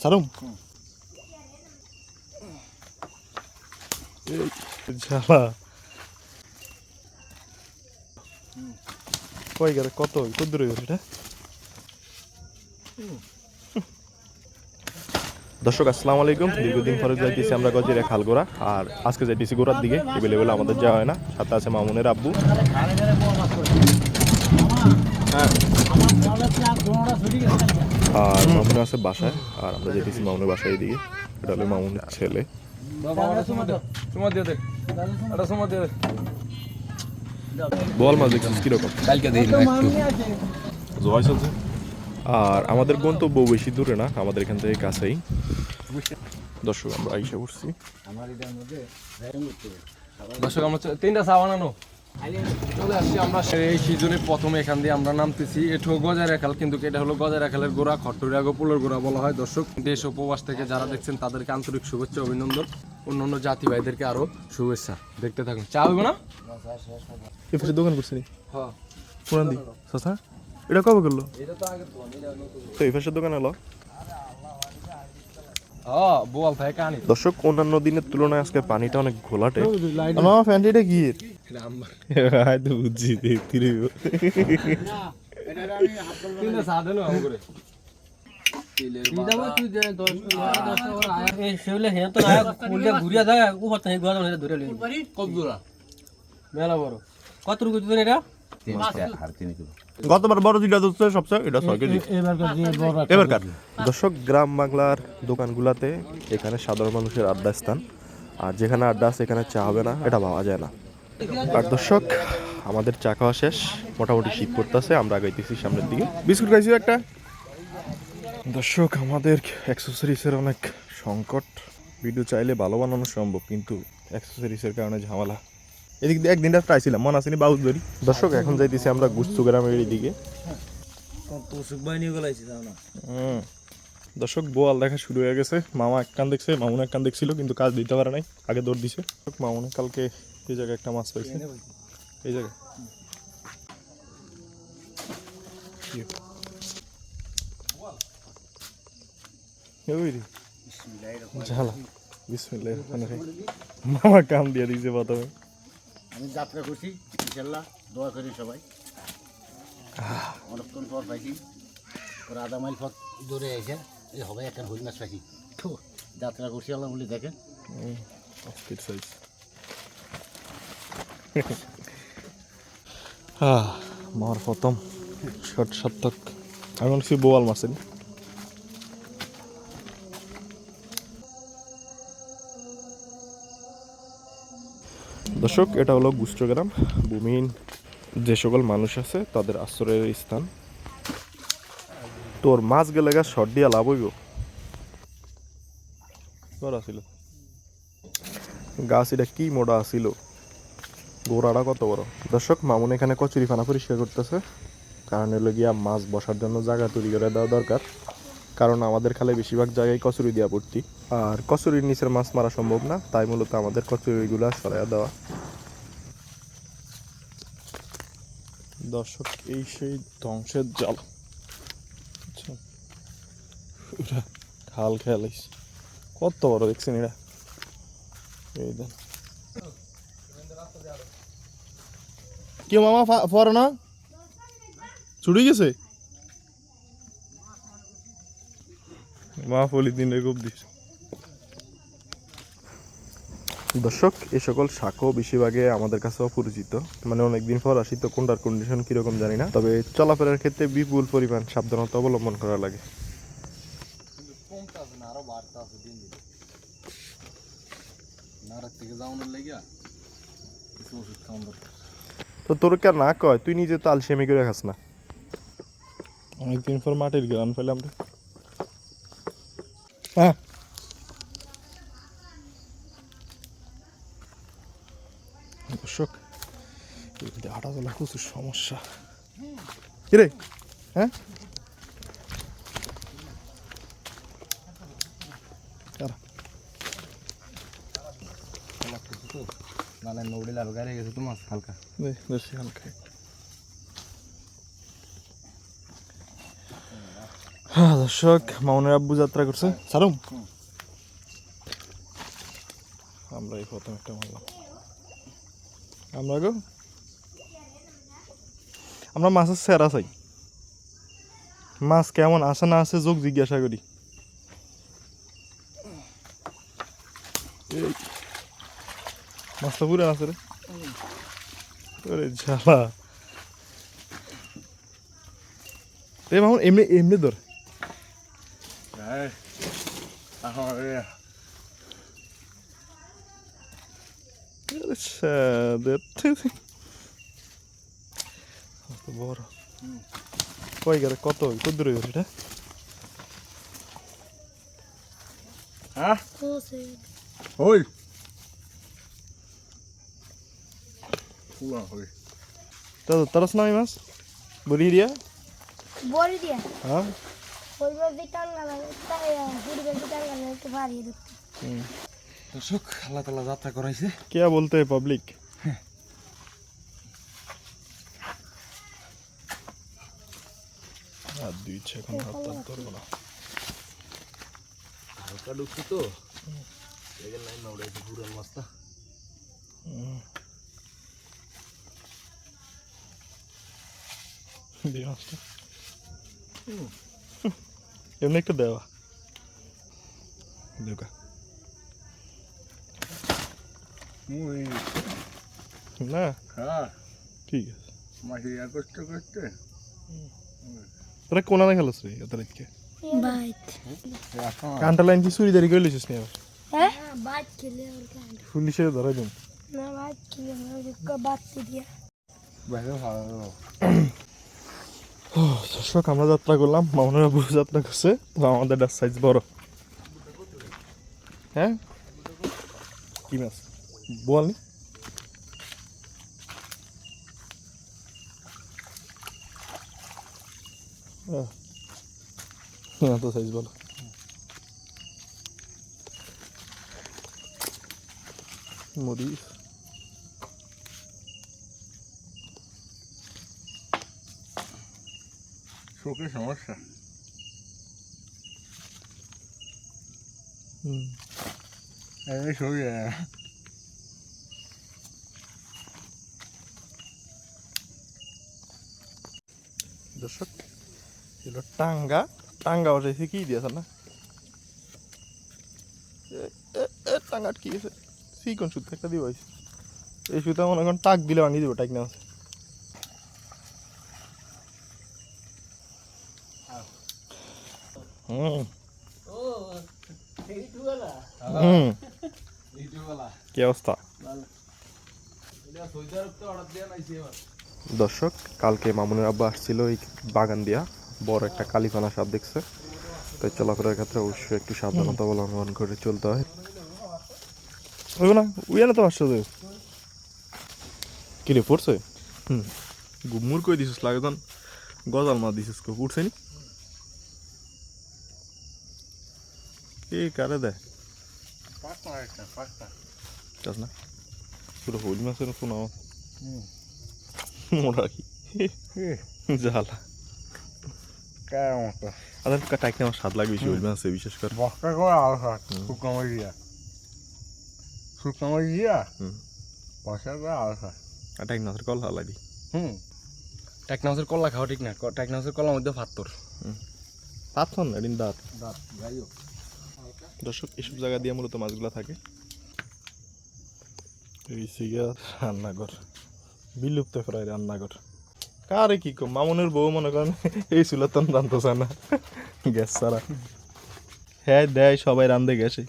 সারুম। এই ঝালা কই গেলে কত কত দূরে গেছে এটা দর্শক আসসালামু আলাইকুম। দীর্ঘদিন পরে যাইতেছি আমরা গজের খালগোড়া। আর আজকে যাইতেছি গোড়ার দিকে। এভেলেবেল আমাদের যাওয়া হয় না। সাথে আছে মামুনের আব্বু। হ্যাঁ। আর মামুন আছে বাসায় আর আমরা যেতেছি মামুনের বাসায় এদিকে। এটা হলো মামুনের ছেলে। বল মাছ দেখছিস কীরকম? কালকে দিই না একটু। জয় চলছে আর আমাদের গন্তব্য বেশি দূরে না আমাদের এখান থেকে কাছেই। দর্শক আমরা আইসা করছি দর্শক আমরা তিনটা চা বানানো। চলে আসছি আমরা এই সিজনে প্রথমে এখান দিয়ে আমরা নামতেছি। এঠো গজায় রাখাল কিন্তু এটা হলো গজায় রাখালের গোড়া খট্টরিয়া গোপুলের গোড়া বলা হয় দর্শক। দেশ উপবাস থেকে যারা দেখছেন তাদেরকে আন্তরিক শুভেচ্ছা অভিনন্দন। অন্যান্য জাতি ভাইদেরকে আরও শুভেচ্ছা। দেখতে থাকুন। চা হইব না? এই দোকান করছি হ্যাঁ। পুরান দি সস্তা এটা কবে করল? এটা তো আগে তো এটা নতুন। তো এই পাশের দোকান এলো হ্যাঁ বোয়াল থাকে কানি দর্শক অন্যান্য দিনের তুলনায় আজকে পানিটা অনেক ঘোলাটে। আমার ফ্যান্টিটা হয়তো বুঝছি দেখতে রে তিনটা চা দেন আম করে। কত দূর মেলা বড়। কত রুপি এটা? গতবার বড় হচ্ছে সবচেয়ে এটা ছয় কেজি। এবারকার দর্শক গ্রাম বাংলার দোকানগুলাতে এখানে সাধারণ মানুষের আড্ডা স্থান। আর যেখানে আড্ডা আছে এখানে চা হবে না এটা পাওয়া যায় না। আর দর্শক আমাদের চা খাওয়া শেষ। মোটামুটি শীত পড়তেছে আমরা আগাইতেছি সামনের দিকে। বিস্কুট খাইছি একটা? দর্শক আমাদের অ্যাক্সেসরিজের অনেক সংকট। ভিডিও চাইলে ভালো বানানো সম্ভব কিন্তু অ্যাক্সেসরিজের কারণে ঝামেলা। এদিক দিয়ে একদিনটা ট্রাই ছিলাম মনে আসেনি বাউজ ধরি। দর্শক, এখন যাইতেছি আমরা গুস্তু গ্রামের এদিকে। দর্শক, বোয়াল দেখা শুরু হয়ে গেছে। মামা এক কান দেখছে, মামুন এক কান দেখছিল, কিন্তু কাজ দিতে পারে নাই, আগে দৌড় দিছে। মামুনে কালকে এই জায়গায় একটা মাছ পাইছে। এই জায়গায়। মামা কাম দিয়ে দিয়েছে প্রথমে। আমি যাত্রা করছি ইনশাল্লাহ দোয়া করি সবাই। অনেকক্ষণ পর পাইছি ওরা আধা মাইল পথ দূরে এসে এই হবে একটা হরি মাছ পাইছি। থু, যাত্রা করছি আল্লাহ বলি দেখেন। মার প্রথম ষট সার্থক আমি করছি বোয়াল মাছের। দর্শক, এটা হলো গুষ্টগ্রাম। ভূমিহীন যে সকল মানুষ আছে, তাদের আশ্রয়ের স্থান। তোর মাছ গেলে গা শট দিয়া লাভ হইব। ছিল গাছ, এটা কি মোড়া আছিল? গোড়াটা কত বড়? দর্শক, মামুন এখানে কচুরি ফানা পরিষ্কার করতেছে। কারণ হলো গিয়া মাছ বসার জন্য জায়গা তৈরি করে দেওয়া দরকার। কারণ আমাদের খালে বেশিরভাগ জায়গায় কচুরি দেওয়া পড়তি আর কচুরির নিচের মাছ মারা সম্ভব না, তাই মূলত আমাদের কচুরিগুলা সরাইয়া দেওয়া। দর্শক এই সেই ধ্বংসের জল। বুঝছেন? খাল খেয়ালিস কত বড় দেখছেন এরা? এই দেন। কি মামা ফর না? ছুটি গেছে? মা পলিথিন রে খুব দিস দর্শক এই সকল শাকও বেশিরভাগে আমাদের কাছে অপরিচিত মানে অনেকদিন পর আসি তো কোনটার কন্ডিশন কীরকম জানি না। তবে চলাফেরার ক্ষেত্রে বিপুল পরিমাণ সাবধানতা অবলম্বন করা লাগে। তো তোর কে না কয়? তুই নিজে তো আলসেমি করে খাস না। অনেকদিন পর মাটির গান পেলাম রে। হ্যাঁ দর্শক এদিকে হাঁটা চলা প্রচুর সমস্যা। কিরে? হ্যাঁ? নালে নৌড়ি লাল গাড়ি গেছে তো মাছ হালকা। দে, হালকা। হ্যাঁ দর্শক মামুনের আব্বু যাত্রা করছে। সারুম আমরা এই প্রথম একটা মারলাম। আমরা গো আমরা মাছের সেরা চাই। মাছ কেমন আসে না আসে যোগ জিজ্ঞাসা করি। এই, মাছটা পুরো আছে রে। ওরে ঝালা। রে মামুন এমনি এমনি ধর। আরে তো বড় কই গেলে কত কত দূরে গেছে এটা হ্যাঁ ওই তো তরস না বলি দিয়া বলি দিয়া দর্শক আল্লাহ তালা যাত্রা করাইছে কে বলতে পাবলিক হাত দিচ্ছে এখন হাত হাত ধরবো না। হালকা ঢুকছি তো। এগের লাইন না ওটা ঘুরাল মাছটা এমনি একটু দেওয়া। দেওকা না। হ্যাঁ। ঠিক আছে। মাসে ইয়া করতে করতে। তোরা কোনা না খেলোস রে এত রাতকে বাইট কানটা লাইন কি চুরি দাঁড়ি করে লিছিস নি আবার? হ্যাঁ? বাইট খেলে আর কেন। পুলিশে ধরাই দিন। না বাইট খেলে আমার বাচ্চা দিয়া বাইরে ভালো দর্শক আমরা যাত্রা করলাম। মামুনের আব্বু যাত্রা করছে। তো আমাদের সাইজ বড়। হ্যাঁ? কি মাছ? বল নি আহ, হ্যাঁ তো সাইজ বলো। মরিচ চোখে সমস্যা। হুম। ছবি দর্শক এগুলো টাঙ্গা টাঙ্গা উঠেছে কি দিয়েছে না? এ- এ- এ টাঙ্গাট কি গেছে। সিকন সুদ একটা দিব এই সুতা মনে করেন টাক দিলে ভাঙিয়ে দিব টাক না আছে। কি অবস্থা? দর্শক, কালকে মামুনের আব্বা আসছিল এই বাগান দিয়া। বড় একটা কালীপানা সাপ দেখছে। তাই চলাফেরার ক্ষেত্রে অবশ্যই একটু সাবধানতা অবলম্বন করে চলতে হয়। ওই না উইয়া না তো আসছে তো কি রে পড়ছে? হুম। গুমুর কই দিছিস লাগে তখন? গজাল মা দিছিস কো উঠছে নি? কে কারে দেয়? চাস না। পুরো হইল মাছের কোনো মোটা কি? জ্বালা। কেমন আদার টাইকে আমার স্বাদ লাগবে বেশি হইল মাছে বিশেষ করে। বস্তা করে আলসা শুকনো মরিয়া শুকনো হুম। বস্তা করে আলসা আর টাইক নাচের কল হালাই দি হুম। টেকনাউসের কলা খাওয়া ঠিক না। টেকনাউসের কলার মধ্যে ফাত্তর পাথর না এদিন দাঁত। দাঁত যাই হোক। দর্শক এসব জায়গা দিয়ে মূলত মাছগুলো থাকে। এই সিগা রান্নাঘর বিলুপ্ত প্রায় রান্নাঘর। কারে কি কম? মামুনের বউ মনে করেন এই চুলাতন রান্ধতে চায় না। গ্যাস ছাড়া। হ্যাঁ দেয় সবাই রান্ধে গেছে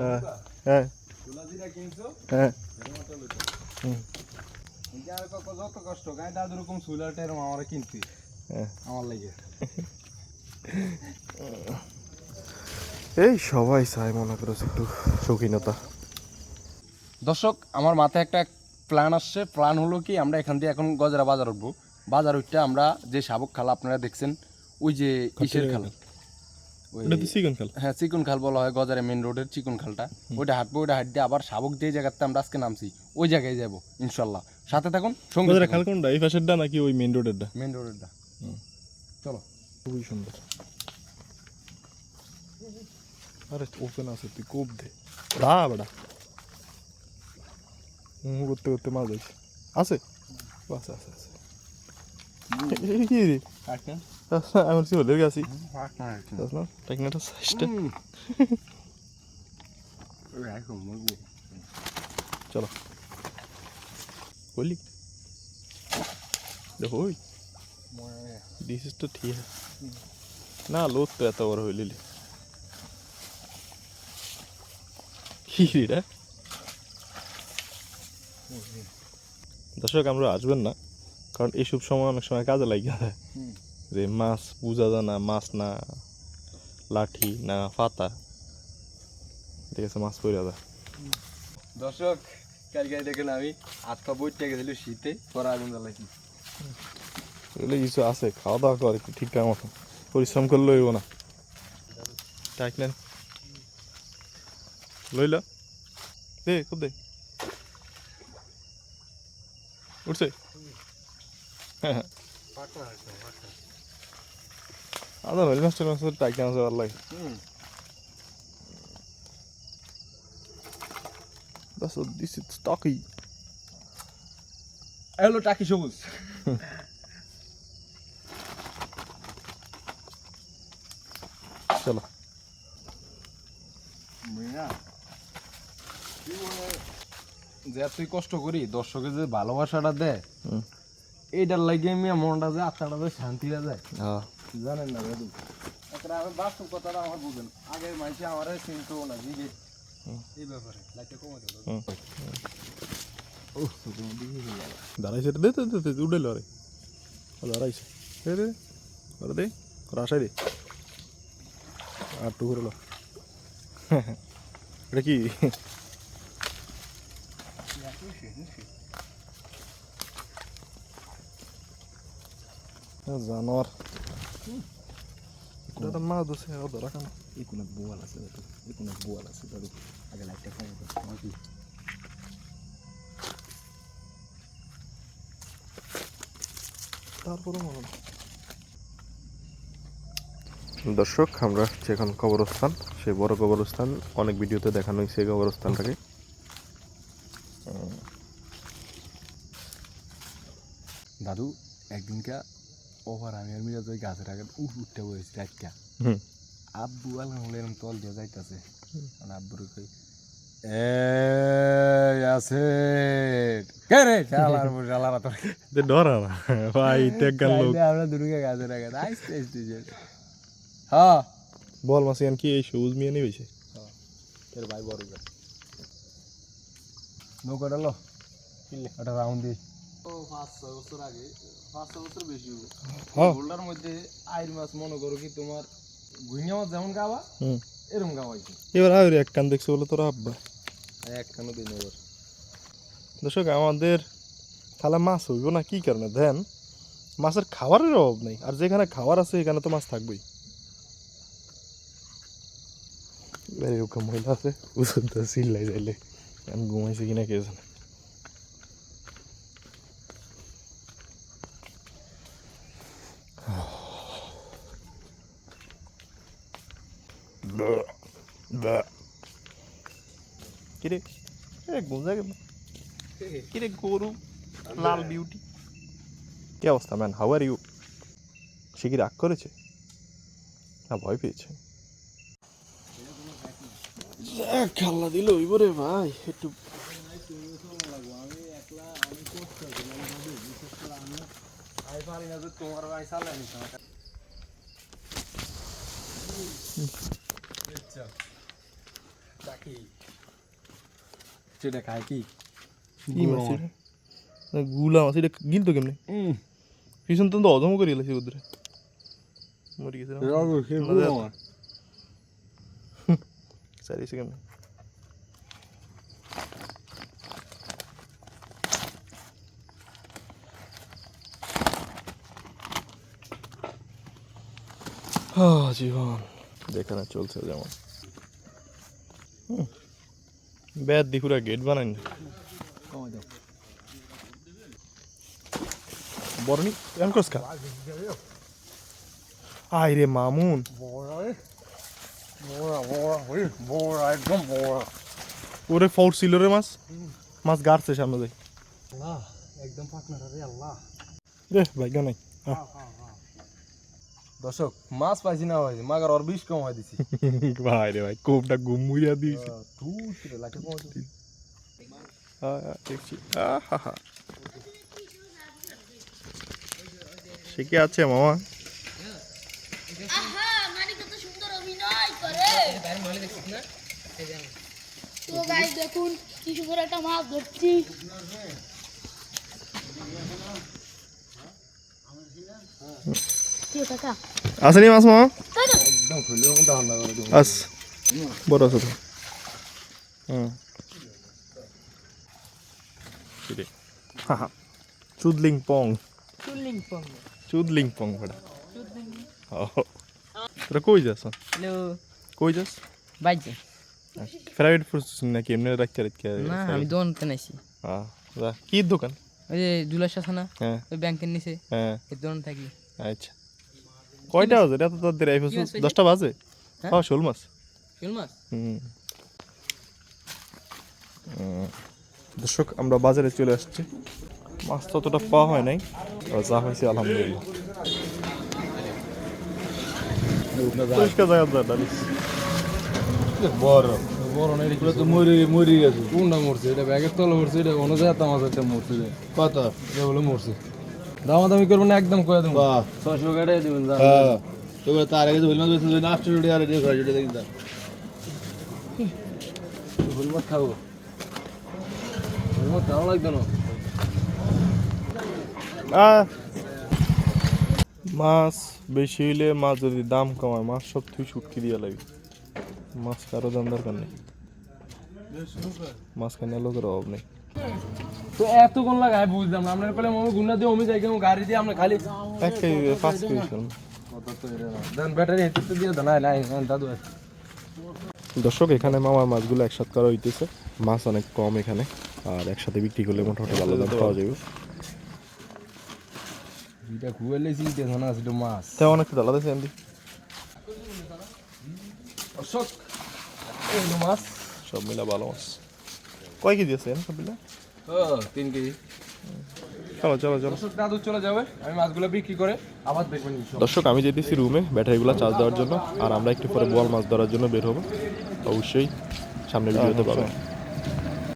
হ্যাঁ হ্যাঁ। হ্যাঁ। কিন্তু আর কত যত কষ্ট গায়ে দাদু রকম সুলার টেরম আমার কিনছি হ্যাঁ। আমার লাগে এই সবাই চায় মনে করো একটু শৌখিনতা। দর্শক আমার মাথায় একটা প্ল্যান আসছে। প্ল্যান হলো কি আমরা এখান দিয়ে এখন গজরা বাজার উঠবো। বাজার উঠতে আমরা যে শাবক খাল আপনারা দেখছেন ওই যে ইসের খাল। চিকন হ্যাঁ চিকন খাল বলা হয় গজারে মেন রোডের চিকন খালটা। ওইটা হাঁটবো ওইটা হাঁটতে আবার শাবক যে জায়গাতে আমরা আজকে নামছি ওই জায়গায় যাব ইনশাল্লাহ। সাথে থাকুন সঙ্গে খাল কোনটা? এই পাশেরটা নাকি ওই মেন রোডেরটা মেন রোডেরটা চলো। খুবই সুন্দর। আরে ওপেন আছে তুই কোপ দে। দা বেড়া হুম করতে করতে মাছ যাইছে আছে? বাস আছে আছে। কি রে গেছি সাইজটা চলো। বললি দেখো ওই। দিস ইজ তো ঠিক আছে না লোদ তো এত বড় হইলি কি রে দর্শক আমরা আসবেন না কারণ এইসব সময় অনেক সময় কাজে লাগিয়ে যায় যে মাছ পূজা যায় না মাছ না লাঠি না পাতা দেখেছে মাছ পড়ে যায় দর্শক কালকে দেখেন আমি আটকা বইটা গেছিল শীতে পরে আগুন জ্বালাইছি। এগুলো কিছু আছে খাওয়া দাওয়া করে ঠিকঠাক মতো। পরিশ্রম করলে হইব না। টাইক নেন। লইল? দে খুব দে। উঠছে। হ্যাঁ আদা হইল মাস্টার মাস্টার টাইক আছে ভালো লাগে That's a, this is stocky. হলো টাকি সবুজ। চলো। যে তুই কষ্ট করি দর্শকের যে ভালোবাসাটা দেয়। এইটার লাগে আমি মনটা যে আত্মাটা যে শান্তিটা যায়। জানেন না দাদু আমার বাস্তব কথাটা আমার বুঝেন। আগে মাইসে আমার চিনতো না জিগে এই ব্যাপারে লাইটটা কমে। দাঁড়াইছে দে দে উঠে দাঁড়াইছে। দে দে ওরে দে ওর আশাই দে। আর টু লো। এটা কি? জানোয়ার। এটা মাছ ধরছে? ধরা কেন এই কোনো বোয়াল আছে দাদু এই কোনো বোয়াল আছে দাদু আগে লাইটটা কমে দাও আমার কি তারপরে মনে দর্শক আমরা যেখান কবরস্থান সেই বড় কবরস্থান অনেক ভিডিওতে দেখানো হয়েছে এই কবরস্থানটাকে দাদু একদিনকা ওভার আমি আর মিরাজ ওই গাছের আগে উঠ উঠতে বসেছি রাতটা আব্বু আলহামদুলিল্লাহ এরকম তল দিয়ে যাইতাছে। মানে আব্বুর কই হ্যাঁ। বল কি এই সবুজ মিয়া নিবেছে তোর ভাই বড় নৌকাটা লো। একটা রাউন্ড ও পাঁচ ছয় বছর আগে পাঁচ ছয় বছর বেশি হবে। মধ্যে আইর মাছ মনে করো কি তোমার ঘুইনা মাছ যেমন গাওয়া এরকম এবার এক কান দেখছে বলে তোরা আব্বা? একখানো দিন এবার। দর্শক আমাদের তাহলে মাছ হইব না কি কারণে? দেন মাছের খাবারের অভাব নেই আর যেখানে খাবার আছে এখানে তো মাছ থাকবেই। ওকে মহিলা আছে তো যাইলে আমি ঘুমাইছি কিনা কে জানে। কিরে? এ গুঁজা গেল। কিরে গরু? লাল বিউটি কি অবস্থা ম্যান হাউ আর ইউ সে কি রাগ করেছে? না ভয় পেয়েছে। খেলনা দিল ওইবরে ভাই একটু। তোমার ভাই চালাই নি সেটা খায় কি কি মাছ এটা? না, গুলা মাছ এটা গিলতো কেমনে পিছন তো অধম করে গেছে ওদের মরে গেছে না? সারিছে কেমনে আহ, জীবন যেখানে চলছে যেমন হুম। ব্যাট দি পুরা গেট বানাই না বরনি এম করস কা আয় রে মামুন। ওরে ফোর ছিল রে মাছ। মাছ গাড়ছে সামনে যাই। আল্লাহ একদম পাকনা রে আল্লাহ। রে ভাগ্য নাই। দর্শক মাছ পাইছি না ভাই মাগার ওর বিষ কম হয় দিছি। ভাই রে ভাই কোপটা গুমুইয়া দিয়েছে। তুই রে লাগে কম হয়েছে। দেখছি। সে কি আছে মামা? আহা কত সুন্দর অভিনয় করে। তো গাইস দেখুন কি সুন্দর একটা মাছ ধরছি। কাকা আসেনি মাছ মামা? আস বড় আছে তো। হুম। চুদলিং পং চুলিং পং চুদলিং। পং বড়া তোরা কই যাস? হ্যালো। কই যাস? বাইজে প্রাইভেট প্রসেস নাকি? এমনি রাখতে রাখতে না আমি দোকান পেনাইছি হ্যাঁ কি দোকান? ওই যে আছে হ্যাঁ। ওই ব্যাংকের নিচে। হ্যাঁ। এই দোকান থাকি। আচ্ছা। কয়টা বাজে? এত তাড়াতাড়ি আই ফেলছিস আছে? দশটা বাজে? হ্যাঁ? হ্যাঁ শোল মাছ। শোল মাছ? হুম। দর্শক আমরা বাজারে চলে আসছি। মাছ ততটা পাওয়া হয় নাই আর যা হয়েছে আলহামদুলিল্লাহ। পরিষ্কার জায়গা যা ডালিস বড়। বড় না এগুলো তো মরে মরে গেছে। কোনটা মরছে? এটা ব্যাগের তলে মরছে এটা একটা মরছে রে কত এটা বলে মরছে। দামাদামি করব না একদম করে দেবো বাহ। ছশো কাটাই দেবেন হ্যাঁ। তার আগে হইল না আটশো টাকা আর দিয়ে মাছ খাব। মাছ খাওয়া লাগবে না। আহ! মাছ বেশি হইলে মাছ যদি দাম কমায় মাছ সব তুই শুটকি দিয়ে লাগবে মাছ কারও দাম দরকার নেই। মাছ খানে লোকের অভাব নেই। তো এত কোন লাগায় বুঝলাম না। আপনার মামা গুন্না দিয়ে অমি যাই কেমন গাড়ি দিয়ে আমরা খালি এক কেজি পাঁচ কেজি দেন ব্যাটারি হেঁটে দিয়ে দেন। নাই নাই দাদু দর্শক এখানে মামার মাছগুলো একসাথে করা হইতেছে। মাছ অনেক কম এখানে আর একসাথে বিক্রি করলে মোটামুটি ভালো দাম পাওয়া যাবে। এটা খুয়ে লেছি দেখো না সেটা মাছ। তাই অনেক জ্বালা দিয়েছে এমনি। অশোক এই মাছ। সব মিলা ভালো মাছ। কয় কেজি আছে সব মিলা? ও তিন কেজি। চলো চলো চলো। দর্শক দাদু চলে যাবে। আমি মাছগুলো বিক্রি করে আবার দেখবেন দর্শক আমি যেতেছি রুমে ব্যাটারিগুলো চার্জ দেওয়ার জন্য আর আমরা একটু পরে বোয়াল মাছ ধরার জন্য বের হব। অবশ্যই সামনে ভিডিওতে পাবেন।